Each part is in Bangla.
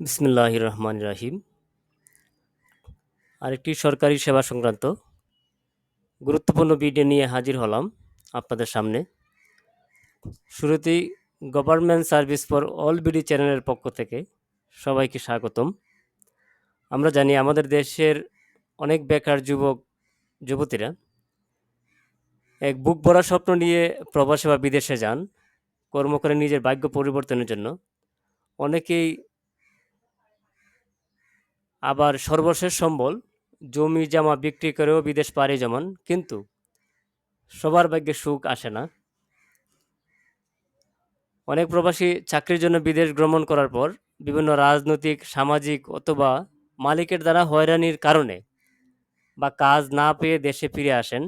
বিসমিল্লাহ রহমান রাহিম আরেকটি সরকারি সেবা সংক্রান্ত গুরুত্বপূর্ণ ভিডিও নিয়ে হাজির হলাম আপনাদের সামনে। শুরুতেই government service for all BD চ্যানেলের পক্ষ থেকে সবাইকে স্বাগতম। আমরা জানি আমাদের দেশের অনেক বেকার যুবক, যুবতীরা এক বুক ভরা স্বপ্ন নিয়ে প্রবাসে বা বিদেশে যান, কর্ম করে নিজের ভাগ্য পরিবর্তনের জন্য। অনেকেই আবার সর্বশেষ সম্বল, জমি, জামা বিক্রি করেও বিদেশ পাড়ি জমান, কিন্তু সবার ভাগ্যে সুখ আসে না। অনেক প্রবাসী চাকরির জন্য বিদেশ ভ্রমণ করার পর বিভিন্ন রাজনৈতিক, সামাজিক অথবা মালিকের দ্বারা হয়রানির কারণে বা কাজ না পেয়ে দেশে ফিরে আসেন।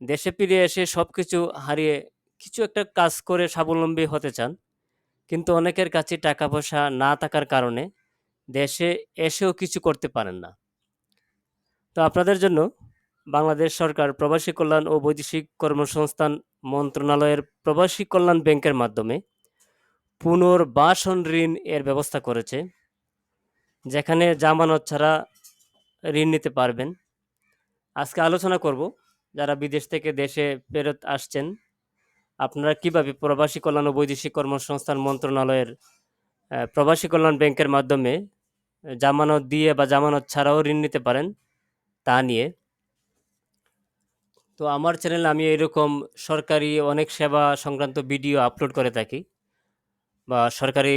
দেশে ফিরে এসে সব কিছু হারিয়ে কিছু একটা কাজ করে স্বাবলম্বী হতে চান, কিন্তু অনেকের কাছে টাকা পয়সা না থাকার কারণে দেশে এসেও কিছু করতে পারেন না। তো আপনাদের জন্য বাংলাদেশ সরকার প্রবাসী কল্যাণ ও বৈদেশিক কর্মসংস্থান মন্ত্রণালয়ের প্রবাসী কল্যাণ ব্যাংকের মাধ্যমে পুনর্বাসন ঋণ এর ব্যবস্থা করেছে, যেখানে জামানত ছাড়া ঋণ নিতে পারবেন। আজকে আলোচনা করব যারা বিদেশ থেকে দেশে ফেরত আসছেন, আপনারা কীভাবে প্রবাসী কল্যাণ ও বৈদেশিক কর্মসংস্থান মন্ত্রণালয়ের প্রবাসী কল্যাণ ব্যাংকের মাধ্যমে জামানত দিয়ে বা জামানত ছাড়াও ঋণ নিতে পারেন, তা নিয়ে। তো আমার চ্যানেলে আমি এরকম সরকারি অনেক সেবা সংক্রান্ত ভিডিও আপলোড করে থাকি বা সরকারি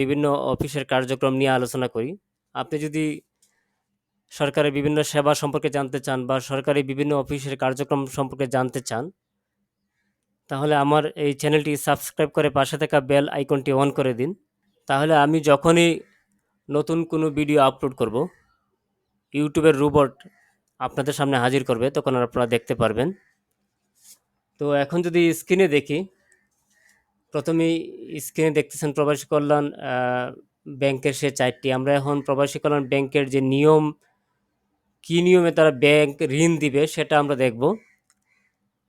বিভিন্ন অফিসের কার্যক্রম নিয়ে আলোচনা করি। আপনি যদি সরকারের বিভিন্ন সেবা সম্পর্কে জানতে চান বা সরকারি বিভিন্ন অফিসের কার্যক্রম সম্পর্কে জানতে চান, তাহলে আমার এই চ্যানেলটি সাবস্ক্রাইব করে পাশে থাকা বেল আইকনটি অন করে দিন। তাহলে আমি যখনই নতুন কোনো ভিডিও আপলোড করব, ইউটিউবের রোবট আপনাদের সামনে হাজির করবে, তখন আপনারা দেখতে পারবেন। তো এখন যদি স্ক্রিনে দেখি, প্রথমেই স্ক্রিনে দেখতেছেন প্রবাসী কল্যাণ ব্যাংকের সে চারটি। আমরা এখন প্রবাসী কল্যাণ ব্যাংকের যে নিয়ম, কী নিয়মে তারা ব্যাংক ঋণ দিবে সেটা আমরা দেখব।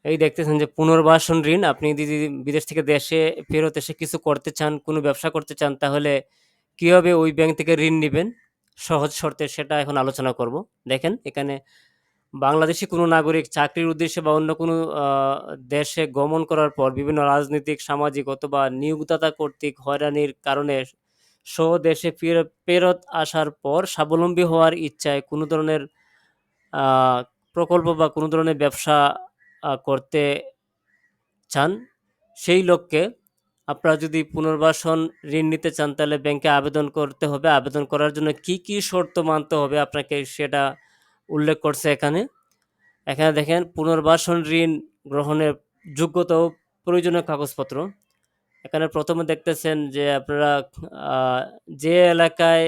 এই দেখতেছেন যে পুনর্বাসন ঋণ, আপনি যদি বিদেশ থেকে দেশে ফেরত এসে কিছু করতে চান, কোনো ব্যবসা করতে চান, তাহলে কীভাবে ওই ব্যাংক থেকে ঋণ নেবেন? সহজ শর্তে সেটা এখন আলোচনা করব। দেখেন, এখানে বাংলাদেশি কোনো নাগরিক চাকরির উদ্দেশ্যে বা অন্য কোনো দেশে গমন করার পর বিভিন্ন রাজনৈতিক, সামাজিক অথবা নিয়োগদাতা কর্তৃক হয়রানির কারণে স্বদেশে ফের- ফেরত আসার পর স্বাবলম্বী হওয়ার ইচ্ছায় কোনো ধরনের প্রকল্প বা কোনো ধরনের ব্যবসা করতে চান, সেই লোককে আপনারা যদি পুনর্বাসন ঋণ নিতে চান, তাহলে ব্যাংকে আবেদন করতে হবে। আবেদন করার জন্য কি কি শর্ত মানতে হবে আপনাকে সেটা উল্লেখ করছে এখানে। এখানে দেখেন, পুনর্বাসন ঋণ গ্রহণের যোগ্যতা ও প্রয়োজনীয় কাগজপত্র। এখানে প্রথমে দেখতেছেন যে আপনারা যে এলাকায়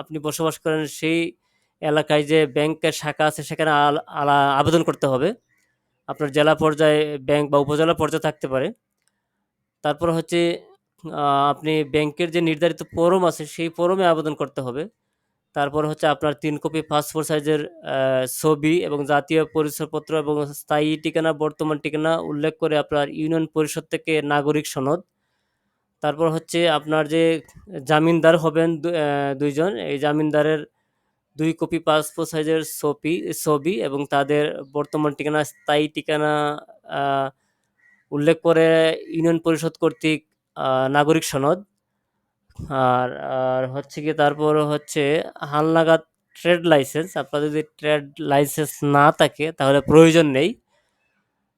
আপনি বসবাস করেন, সেই এলাকায় যে ব্যাংকের শাখা আছে, সেখানে আবেদন করতে হবে। আপনার জেলা পর্যায়ে ব্যাংক বা উপজেলা পর্যায়ে থাকতে পারে। তারপর হচ্ছে আপনি ব্যাংকের যে নির্ধারিত ফরম আছে, সেই ফরমে আবেদন করতে হবে। তারপর হচ্ছে আপনার তিন কপি পাসপোর্ট সাইজের ছবি এবং জাতীয় পরিচয়পত্র এবং স্থায়ী ঠিকানা, বর্তমান ঠিকানা উল্লেখ করে আপনার ইউনিয়ন পরিষদ থেকে নাগরিক সনদ। তারপর হচ্ছে আপনার যে জামিনদার হবেন দুইজন, এই জামিনদারের দুই কপি পাসপোর্ট সাইজের ছবি ছবি এবং তাদের বর্তমান ঠিকানা, স্থায়ী ঠিকানা উল্লেখ করে ইউনিয়ন পরিষদ কর্তৃক নাগরিক সনদ। আর আর হচ্ছে কি তারপর হচ্ছে হালনাগাদ ট্রেড লাইসেন্স। আপনার যদি ট্রেড লাইসেন্স না থাকে তাহলে প্রয়োজন নেই।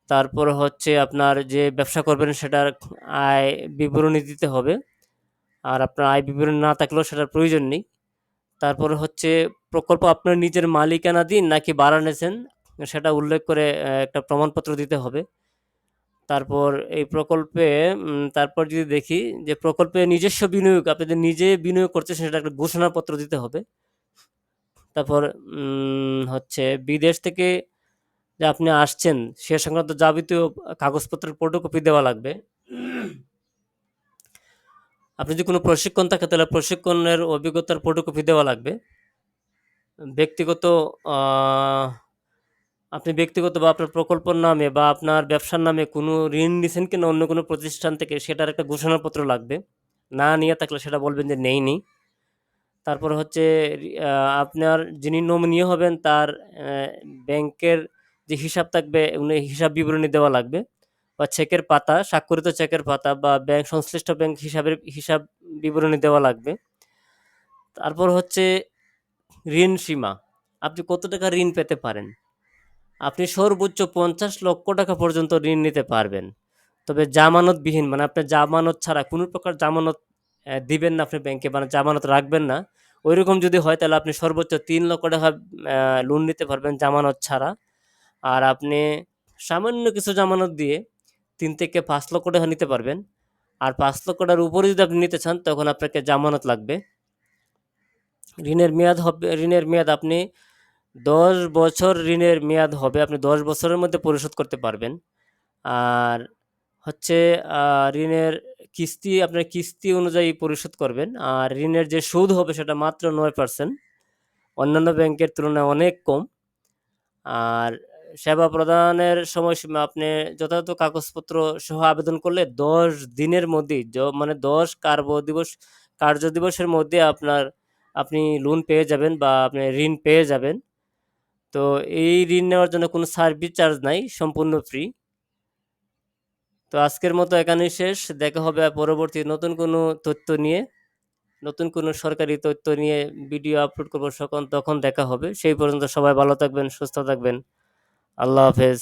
তারপর হচ্ছে আপনার যে ব্যবসা করবেন সেটার আয় বিবরণী দিতে হবে। আর আপনার আয় বিবরণী না থাকলেও সেটার প্রয়োজন নেই। তারপর হচ্ছে প্রকল্প আপনার নিজের মালিকানা দিন নাকি ভাড়া নিয়েছেন সেটা উল্লেখ করে একটা প্রমাণপত্র দিতে হবে। তারপর এই প্রকল্পে তারপর যদি দেখি যে প্রকল্পে নিজস্ব বিনিয়োগ, আপনি যে নিজে বিনিয়োগ করতেছেন সেটা একটা ঘোষণাপত্র দিতে হবে। তারপর হচ্ছে বিদেশ থেকে যে আপনি আসছেন, সে সংক্রান্ত যাবতীয় কাগজপত্রের ফটোকপি দেওয়া লাগবে। আপনি যদি কোনো প্রশিক্ষণ থাকে, তাহলে প্রশিক্ষণের অভিজ্ঞতার ফটোকপি দেওয়া লাগবে। ব্যক্তিগত আপনি ব্যক্তিগত বা আপনার প্রকল্পের নামে বা আপনার ব্যবসার নামে কোনো ঋণ নিছেন কিনা, অন্য কোনো প্রতিষ্ঠান থেকে, সেটার একটা ঘোষণাপত্র লাগবে। না নিয়ে থাকলে সেটা বলবেন যে নেইনি তারপর হচ্ছে আপনার যিনি নমিনি হবেন, তার ব্যাংকের যে হিসাব থাকবে, উনি হিসাব বিবরণী দেওয়া লাগবে। বা চেকের পাতা, স্বাক্ষরিত চেকের পাতা বা ব্যাংক সংশ্লিষ্ট ব্যাংক হিসাবের হিসাব বিবরণী দেওয়া লাগবে। তারপর হচ্ছে ঋণ সীমা। আপনি কত টাকা ঋণ পেতে পারেন? আপনি সর্বোচ্চ ৫০ লক্ষ টাকা পর্যন্ত ঋণ নিতে পারবেন। তবে জামানতবিহীন মানে আপনার জামানত ছাড়া কোনো প্রকার জামানত দিবেন না আপনি ব্যাংকে মানে জামানত রাখবেন না। ঐরকম যদি হয় তাহলে আপনি সর্বোচ্চ তিন লক্ষ টাকা লোন নিতে পারবেন জামানত ছাড়া। আর আপনি সামান্য কিছু জামানত দিয়ে ৩ থেকে পাঁচ লক্ষ টাকা নিতে পারবেন। আর পাঁচ লক্ষ টাকার উপরে যদি আপনি নিতে চান, তখন আপনাকে জামানত লাগবে। ঋণের মেয়াদ হবে, ঋণের মেয়াদ আপনি ১০ বছর ঋণের মেয়াদ হবে। আপনি ১০ বছরের মধ্যে পরিশোধ করতে পারবেন। আর হচ্ছে ঋণের কিস্তি, আপনার কিস্তি অনুযায়ী পরিশোধ করবেন। আর ঋণের যে সুদ হবে, সেটা মাত্র নয় পার্সেন্ট অন্যান্য ব্যাংকের তুলনায় অনেক কম। আর সেবা প্রদানের সময়সীমা আপনি যথাযথ কাগজপত্র সহ আবেদন করলে ১০ দিনের মধ্যেই য মানে দশ কার্য দিবস কার্য দিবসের মধ্যে আপনার আপনি লোন পেয়ে যাবেন বা আপনি ঋণ পেয়ে যাবেন। তো এই ঋণ নেওয়ার জন্য কোনো সার্ভিস চার্জ নাই, সম্পূর্ণ ফ্রি। তো আজকের মতো এখানেই শেষ। দেখা হবে পরবর্তী নতুন কোনো তথ্য নিয়ে। নতুন কোনো সরকারি তথ্য নিয়ে ভিডিও আপলোড করব তখন দেখা হবে। সেই পর্যন্ত সবাই ভালো থাকবেন, সুস্থ থাকবেন। আল্লাহ হাফেজ।